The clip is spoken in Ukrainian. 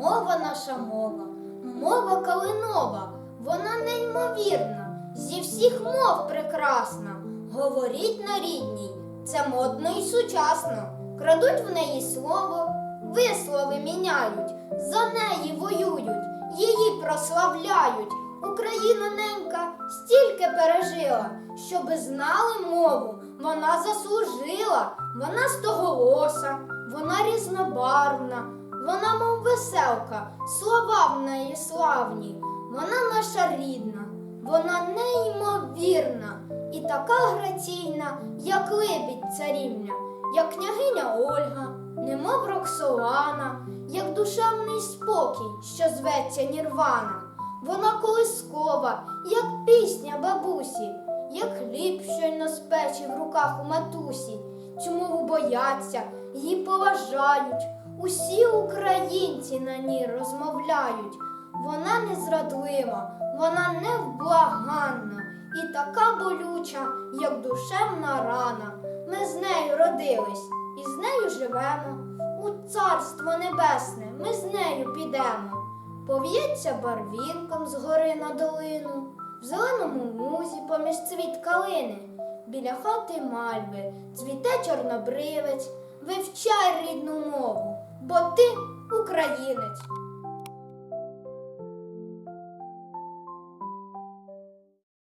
Мова наша мова, мова калинова, вона неймовірна, зі всіх мов прекрасна. Говоріть на рідній, це модно і сучасно. Крадуть в неї слово, вислови міняють, за неї воюють, її прославляють. Україна ненька стільки пережила, щоби знали мову, вона заслужила, вона стоголоса, вона різнобарвна, вона, мов веселка, слова в неї славні, вона наша рідна, вона неймовірна і така граційна, як лебідь царівня, як княгиня Ольга, немов Роксолана, як душевний спокій, що зветься Нірвана. Вона колискова, як пісня бабусі, як хліб щойно з в руках у матусі. Мову бояться, її поважають. Усі українці на ній розмовляють. Вона незрадлива, вона невблаганна і така болюча, як душевна рана. Ми з нею родились і з нею живемо. У царство небесне ми з нею підемо. Пов'ється барвінком з гори на долину, в зеленому музі поміж цвіт калини, біля хати мальви цвіте чорнобривець, вивчай рідну мову, бо ти українець.